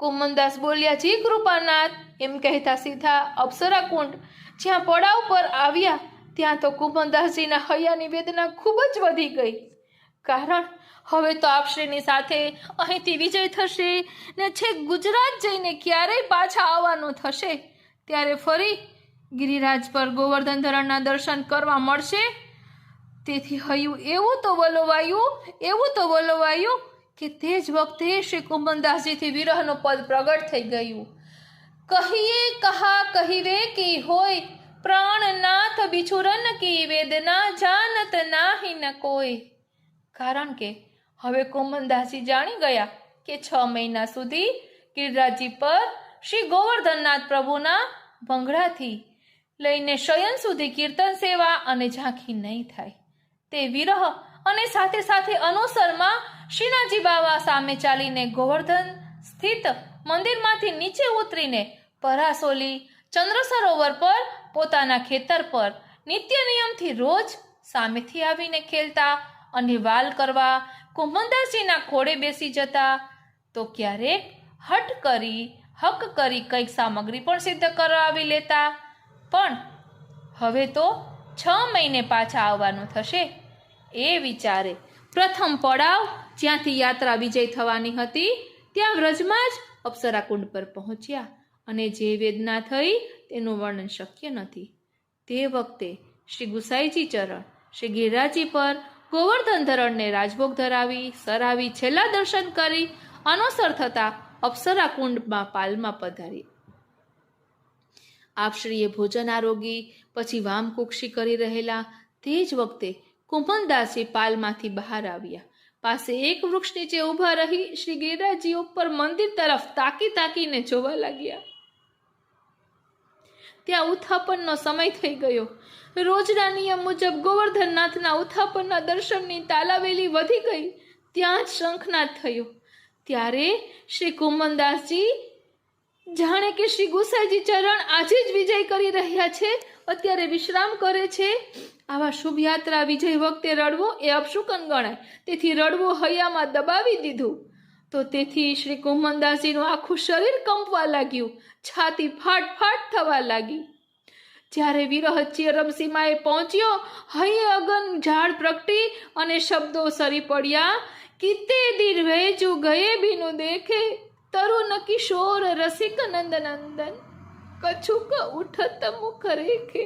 કુમનદાસ બોલ્યા, જી કૃપાનાથ. એમ કહેતા સીધા અપ્સરા કુંડ જ્યાં પડાવ પર આવ્યા, ત્યાં તો કુમનદાસજીના હૈયાની વેદના ખૂબ જ વધી ગઈ. કારણ, હવે તો આપશ્રીની સાથે અહીંથી વિજય થશે ને છેક ગુજરાત જઈને ક્યારેય પાછા આવવાનું થશે? ત્યારે ફરી ગિરિરાજ પર ગોવર્ધન ધરણના દર્શન કરવા મળશે? તેથી હયું એવું તો વલોવાયું, એવું તો વલોવાયું કે તે જ વખતે શ્રી કુંભનદાસજીથી વિરહનું પદ પ્રગટ થઈ ગયું. કહીએ, કહા, કહીવે કી હોય, પ્રાણનાથ બિછુરન કી વેદના જાનત નાહી ન કોઈ. કારણ કે હવે કુંભનદાસજી જાણી ગયા કે છ મહિના સુધી ગિરિરાજજી પર શ્રી ગોવર્ધનનાથ પ્રભુના ભંગડાથી લઈને શયન સુધી કીર્તન સેવા અને ઝાંખી નહીં થાય. તે વિરહ અને સાથે સાથે અનુસરમાં શ્રીનાજી બાવા સામે ચાલીને ગોવર્ધન સ્થિત મંદિરમાંથી નીચે ઉતરીને પરાસોલી ચંદ્ર સરોવર પર પોતાના ખેતર પર નિત્ય નિયમથી રોજ સામેથી આવીને ખેલતા અને વાલ કરવા કુંભનદાસજીના ખોળે બેસી જતા તો ક્યારેક હટ કરી, હક કરી કંઈક સામગ્રી પણ સિદ્ધ કરાવી લેતા. પણ હવે તો છ મહિને પાછા આવવાનું થશે. એ વિચારે. પ્રથમ પડાવ, જ્યાંથી યાત્રા વિજય થવાની હતી, ત્યાં વ્રજમાં જ અપ્સરા કુંડ પર પહોંચ્યા અને જે વેદના થઈ તેનું વર્ણન શક્ય નથી. તે વખતે શ્રી ગુસાઈજી ચરણ, શ્રી ગિરરાજી પર ગોવર્ધન ધરણને રાજભોગ ધરાવી, સરાવી, છેલ્લા દર્શન કરી, અનુસર થતા અપ્સરા કુંડમાં પાલમાં પધારી. આપશ્રીએ ભોજન આરોગી, પછી વામકુક્ષી કરી રહેલા તે જ વખતે કુંભનદાસજી પાલમાંથી બહાર આવ્યા. પાસે એક વૃક્ષ નીચે ઊભા રહી શ્રી ગિરિરાજી ઉપર મંદિર તરફ તાકી તાકીને જોવા લાગ્યા. ત્યાં ઉત્થાપનનો સમય થઈ ગયો. રોજના નિયમ મુજબ ગોવર્ધનનાથના ઉત્થાપનના દર્શનની તાલાવેલી વધી ગઈ. ત્યાં જ શંખનાદ થયો. ત્યારે શ્રી કુમનદાસજી જાણે કે શ્રી ગોસાઈજી ચરણ આજે જ વિજય કરી રહ્યા છે. અત્યારે વિશ્રામ કરે છે. આવા શુભ યાત્રા વિજય વખતે રડવો એ અપશુકન ગણાય. તેથી રડવો હૈયામાં દબાવી દીધું. તો તેથી શ્રી કુમનદાસજીનું આખું શરીર કંપવા લાગ્યું. છાતી ફાટ ફાટ થવા લાગી. જ્યારે વિરહ ચરમસીમાએ પહોંચ્યો, હૈયે અગન ઝાડ પ્રગટી અને શબ્દો સરી પડ્યા કિતે દિર વહેજુ ગયે બીનું દેખે. તરુણ કિશોર રસિક નંદ નંદન કછુક ઉઠત મુખ રેખે.